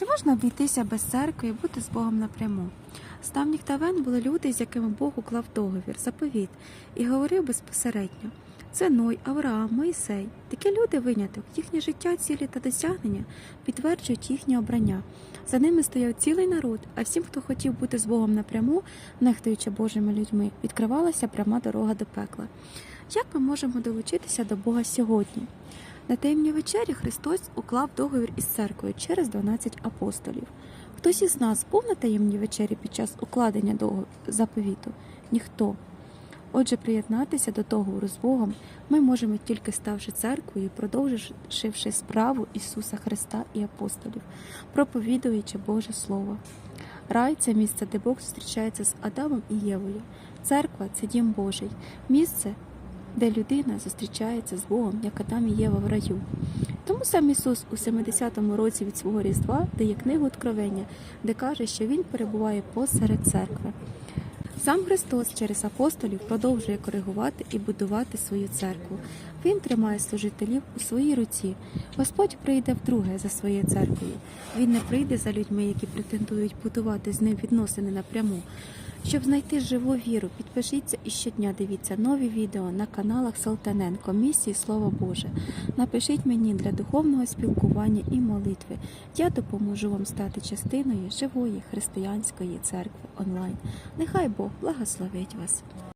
Чи можна обійтися без церкви і бути з Богом напряму? З давніх давен були люди, з якими Бог уклав договір, заповіт і говорив безпосередньо. Це Ной, Авраам, Моїсей. Такі люди виняток. Їхнє життя, цілі та досягнення підтверджують їхнє обрання. За ними стояв цілий народ, а всім, хто хотів бути з Богом напряму, нехтуючи Божими людьми, відкривалася пряма дорога до пекла. Як ми можемо долучитися до Бога сьогодні? На таємній вечері Христос уклав договір із церквою через 12 апостолів. Хтось із нас був на таємній вечері під час укладення заповіту? Ніхто. Отже, приєднатися до договору з Богом ми можемо тільки ставши церквою, продовживши справу Ісуса Христа і апостолів, проповідуючи Боже Слово. Рай це місце, де Бог зустрічається з Адамом і Євою. Церква це дім Божий, місце, де людина зустрічається з Богом, як Адам і Єва в раю. Тому сам Ісус у 70-му році від свого Різдва дає книгу Откровення, де каже, що Він перебуває посеред церкви. Сам Христос через апостолів продовжує коригувати і будувати свою церкву. Він тримає служителів у своїй руці. Господь прийде вдруге за своєю церквою. Він не прийде за людьми, які претендують будувати з ним відносини напряму. Щоб знайти живу віру, підпишіться і щодня дивіться нові відео на каналах Салтаненко місії Слово Боже. Напишіть мені для духовного спілкування і молитви. Я допоможу вам стати частиною живої християнської церкви онлайн. Нехай Бог благословить вас.